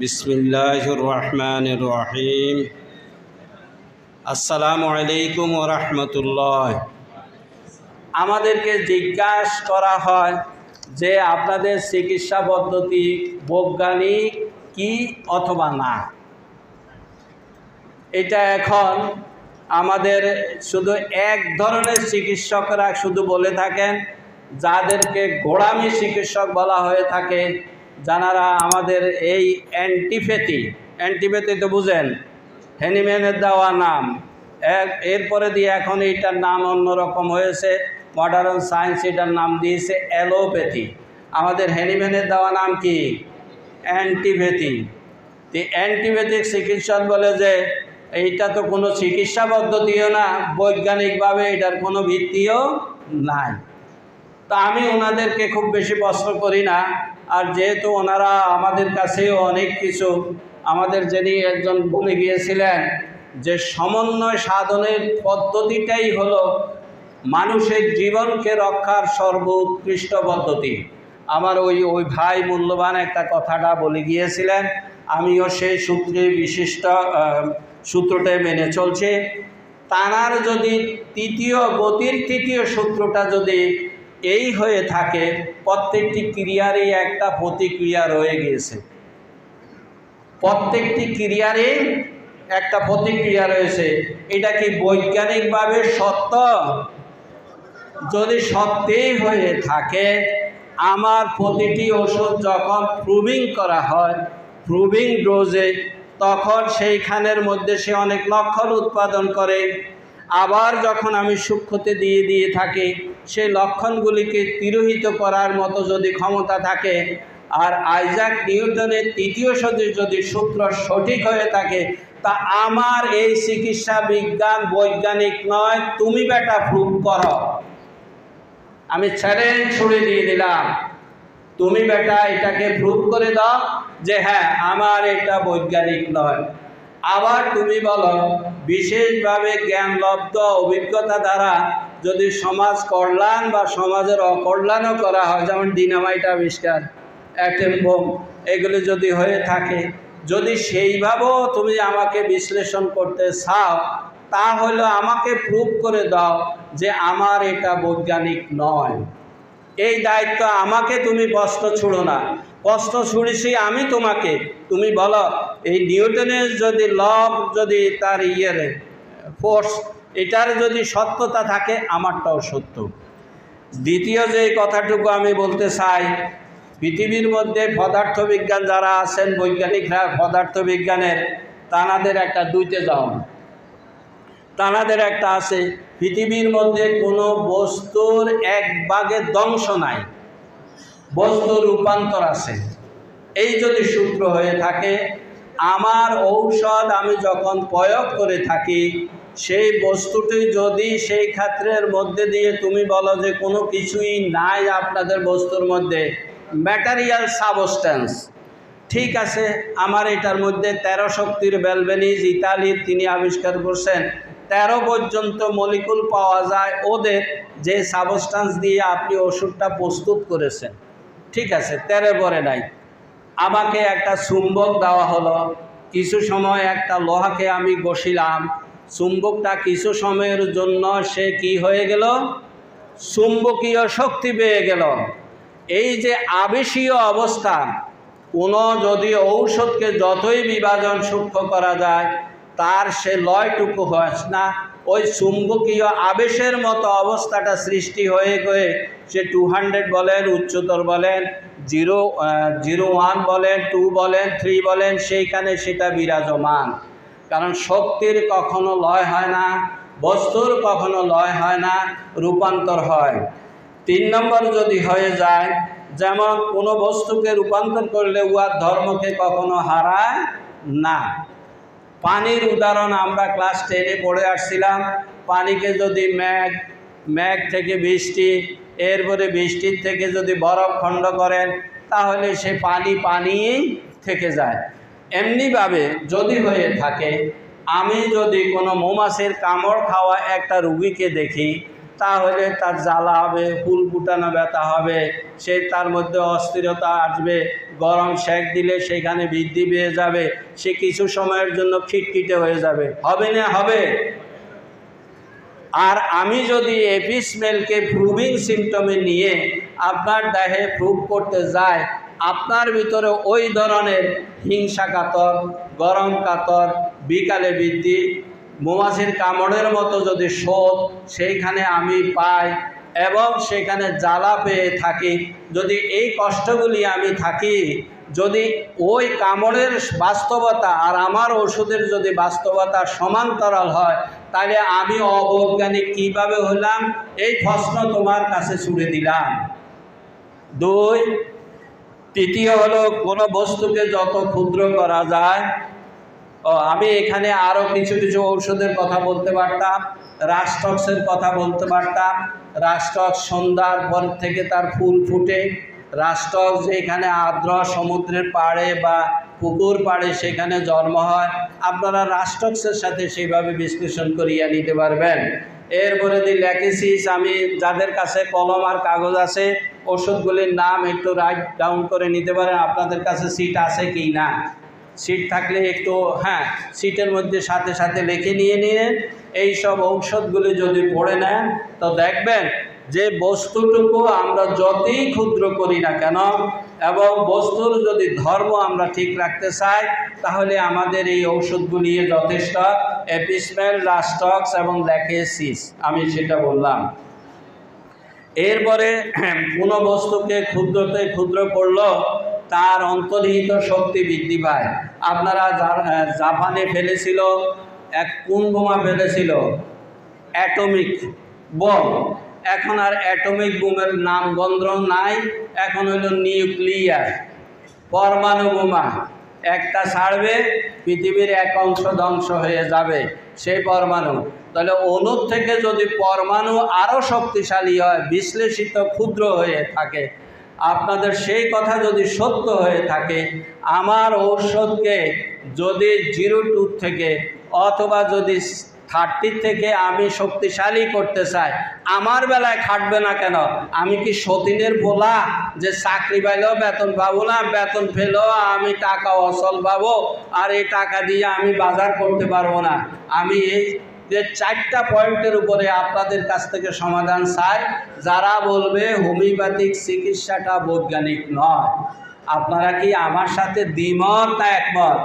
বিসমিল্লাহির রহমানির রহিম আসসালামু আলাইকুম ও রহমতুল্লাহ। আমাদেরকে জিজ্ঞাসা করা হয় যে আপনাদের চিকিৎসা পদ্ধতি বৈজ্ঞানিক কি অথবা না? এটা এখন আমাদের শুধু এক ধরনের চিকিৎসকরা শুধু বলে থাকেন, যাদেরকে গোড়ামি চিকিৎসক বলা হয়ে থাকে যারা আমাদের এই অ্যান্টিপ্যাথি অ্যান্টিপ্যাথি তো বুঝেন হ্যানিম্যানের দেওয়া নাম। এরপরে দিয়ে এখন এইটার নাম অন্যরকম হয়েছে মডার্ন সায়েন্স এটার নাম দিয়েছে অ্যালোপ্যাথি। আমাদের হ্যানিম্যানের দেওয়া নাম কি? অ্যান্টিপ্যাথি তো অ্যান্টিবায়োটিক চিকিৎসক বলে যে, এইটা তো কোনো চিকিৎসা পদ্ধতিও না, বৈজ্ঞানিকভাবে এটার কোনো ভিত্তিও নাই। তা আমি ওনাদেরকে খুব বেশি প্রশ্ন করি না। আর যেহেতু ওনারা আমাদের কাছেও অনেক কিছু আমাদের যিনি একজন বলে গিয়েছিলেন যে সমন্বয় সাধনের পদ্ধতিটাই হলো মানুষের জীবনকে রক্ষার সর্বোৎকৃষ্ট পদ্ধতি। আমার ওই ওই ভাই মূল্যবান একটা কথাটা বলে গিয়েছিলেন আমিও সেই সূত্রে বিশিষ্ট আহ, সূত্রটাই মেনে চলছে। তানার যদি তৃতীয় গতির তৃতীয় সূত্রটা যদি এই হয়ে থাকে, প্রত্যেকটি ক্রিয়ারই একটা প্রতিক্রিয়া রয়ে গিয়েছে। প্রত্যেকটি ক্রিয়ারই একটা প্রতিক্রিয়া রয়েছে। এটা কি বৈজ্ঞানিকভাবে সত্য? যদি সত্যিই হয়ে থাকে, আমার প্রতিটি ওষুধ যখন প্রুভিং করা হয়, প্রুভিং ডোজে, তখন সেইখানের মধ্যে সে অনেক লক্ষণ উৎপাদন করে। আবার যখন আমি সূক্ষ্মতে দিয়ে দিয়ে থাকি সেই লক্ষণগুলিকে তিরোহিত করার মতো যদি ক্ষমতা থাকে আর আইজাক নিউটনের তৃতীয় সদৃশ যদি সূত্র সঠিক হয়ে থাকে, তা আমার এই চিকিৎসা বিজ্ঞান বৈজ্ঞানিক নয়, তুমি বেটা প্রুভ করো। আমি চ্যালেঞ্জ ছুড়ে দিয়ে দিলাম। তুমি বেটা এটাকে প্রুভ করে দাও যে হ্যাঁ আমার এটা বৈজ্ঞানিক নয়। আবার তুমি বলো, বিশেষভাবে জ্ঞানলব্ধ অভিজ্ঞতা দ্বারা যদি সমাজ কল্যাণ বা সমাজের অকল্যাণও করা হয়, যেমন ডিনামাইট আবিষ্কার, অ্যাটেম বোম, এগুলো যদি হয়ে থাকে, যদি সেইভাবেও তুমি আমাকে বিশ্লেষণ করতে চাও, তাহলে আমাকে প্রুভ করে দাও যে আমার এটা বৈজ্ঞানিক নয়। এই দায়িত্ব আমাকে, তুমি প্রশ্ন ছুড়ো না। প্রশ্ন ছুড়েছি আমি তোমাকে। তুমি বলো, এই নিউটনের যদি লব যদি তার ইয়ের ফোর্স এটার যদি সত্যতা থাকে, আমারটাও সত্য। দ্বিতীয় যে কথাটুকু আমি বলতে চাই, পৃথিবীর মধ্যে পদার্থবিজ্ঞান যারা আছেন, বৈজ্ঞানিকরা পদার্থবিজ্ঞানের তানাদের একটা দুইতে যাও তানাদের একটা আছে, পৃথিবীর মধ্যে কোনো বস্তুর এক ভাগের ধ্বংস নাই, বস্তু রূপান্তর আছে। এই যদি সূত্র হয়ে থাকে, আমার ঔষধ আমি যখন প্রয়োগ করে থাকি সেই বস্তুটি যদি সেই ক্ষেত্রের মধ্যে দিয়ে তুমি বলো যে কোনো কিছুই নাই আপনাদের বস্তুর মধ্যে ম্যাটারিয়াল সাবস্ট্যান্স ঠিক আছে, আমার এটার মধ্যে তেরো শক্তির বেলবেনিজ ইতালির তিনি আবিষ্কার করছেন। তেরো পর্যন্ত মলিকুল পাওয়া যায় ওদের যে সাবস্টান্স দিয়ে আপনি ওষুধটা প্রস্তুত করেছেন। ঠিক আছে, তেরো পরে নাই। আমাকে একটা চুম্বক দেওয়া হলো। কিছু সময় একটা লোহাকে আমি বসিলাম। চুম্বকটা কিছু সময়ের জন্য সে কি হয়ে গেল? চুম্বকীয় শক্তি পেয়ে গেল। এই যে আবেশীয় অবস্থা, কোনো যদি ঔষধকে যতই বিভাজন সূক্ষ্ম করা যায়, তার সে লয়টুকু হয় না। ওই চুম্বকীয় আবেশের মতো অবস্থাটা সৃষ্টি হয়ে গিয়ে সে টু হান্ড্রেড বলেন, উচ্চতর বলেন জিরো জিরো ওয়ান বলেন টু বলেন থ্রি বলেন, সেইখানে সেটা বিরাজমান। কারণ শক্তির কখনো লয় হয় না, বস্তুর কখনো লয় হয় না, রূপান্তর হয়। তিন নম্বর যদি হয়ে যায়, যেমন কোনো বস্তুকে রূপান্তর করলে উহার ধর্মকে কখনো হারায় না। পানির উদাহরণ আমরা ক্লাস টেনে পড়ে আসছিলাম, পানিকে যদি ম্যাঘ ম্যাঘ থেকে বৃষ্টি, এরপরে বৃষ্টির থেকে যদি বরফ খণ্ড করেন, তাহলে সে পানি পানি থেকে যায়। এমনিভাবে যদি হয়ে থাকে, আমি যদি কোনো মৌমাছির কামড় খাওয়া একটা রুগীকে দেখি, তাহলে তার জ্বালা হবে, ফুল ফুটানো ব্যথা হবে, সে তার মধ্যে অস্থিরতা আসবে, গরম সেক দিলে সেখানে বৃদ্ধি পেয়ে যাবে, সে কিছু সময়ের জন্য খিটখিটে হয়ে যাবে। হবে না হবে? আর আমি যদি এপিসমেলকে প্রুভিং সিমটমে নিয়ে আপনার দেহে প্রুভ করতে যাই আপনার ভিতরে ওই ধরনের হিংসা কাতর, গরম কাতর, বিকালে বৃদ্ধি, মৌমাছির কামড়ের মতো যদি শোধ সেইখানে আমি পাই এবং সেখানে জ্বালা পেয়ে থাকি, যদি এই কষ্টগুলি আমি থাকি, যদি ওই কামড়ের বাস্তবতা আর আমার ওষুধের যদি বাস্তবতা সমান্তরাল হয়, তাহলে আমি অবৈজ্ঞানিক কীভাবে হলাম? এই প্রশ্ন তোমার কাছে ছুড়ে দিলাম। দুই তৃতীয় হলো, কোনো বস্তুকে যত ক্ষুদ্র করা যায়, ও আমি এখানে আরও কিছু কিছু ঔষধের কথা বলতে পারতাম রাষ্ট্রক্সের কথা বলতে পারতাম রাষ্ট্রক্স সন্ধ্যার পর থেকে তার ফুল ফুটে রাষ্ট্রক্স যেখানে আর্দ্র সমুদ্রের পাড়ে বা পুকুর পাড়ে সেখানে জন্ম হয়, আপনারা রাষ্ট্রক্সের সাথে সেইভাবে বিশ্লেষণ করিয়া নিতে পারবেন। এরপরে দি ল্যাকেসিস আমি যাদের কাছে কলম আর কাগজ আছে ওষুধগুলির নাম একটু রাইট ডাউন করে নিতে পারেন, আপনাদের কাছে সিট আছে কি না। সিট থাকলে একটু হ্যাঁ সিটের মধ্যে সাথে সাথে লিখে নিয়ে নিলেন। এই সব ঔষধগুলি যদি পড়ে নেন, তো দেখবেন যে বস্তুটুকু আমরা যতই ক্ষুদ্র করি না কেন, এবং বস্তুর যদি ধর্ম আমরা ঠিক রাখতে চাই, তাহলে আমাদের এই ওষুধগুলি যথেষ্ট এপিসমেল রাস্টক্স এবং ল্যাকেসিস, আমি সেটা বললাম। এরপরে কোনো বস্তুকে ক্ষুদ্রতে ক্ষুদ্র করল, তার অন্তর্নিহিত শক্তি বৃদ্ধি পায়। আপনারা জাপানে ফেলেছিল, এক কোন বোমা ফেলেছিল? Atomic bomb. এখন আর অ্যাটমিক বোমের নাম গন্ধ নাই, এখন হলো নিউক্লিয়ার পরমাণু বোমা। একটা ছাড়বে, পৃথিবীর এক অংশ ধ্বংস হয়ে যাবে। সেই পরমাণু। তাহলে অনুর থেকে যদি পরমাণু আরও শক্তিশালী হয়, বিশ্লেষিত ক্ষুদ্র হয়ে থাকে, আপনাদের সেই কথা যদি সত্য হয়ে থাকে, আমার ঔষধকে যদি জিরো টু থেকে অথবা যদি থার্টি থেকে আমি শক্তিশালী করতে চাই। আমার বেলায় খাটবে না কেন? আমি কি সতীনের বলা যে চাকরি পাইলেও বেতন পাবো না, বেতন পেলেও আমি টাকা অসল পাবো আর এই টাকা দিয়ে আমি বাজার করতে পারব না। আমি এই যে চারটা পয়েন্টের উপরে আপনাদের কাছ থেকে সমাধান চাই। যারা বলবে হোমিওপ্যাথিক চিকিৎসাটা বৈজ্ঞানিক নয়। আপনারা কি আমার সাথে দ্বিমত না একমত?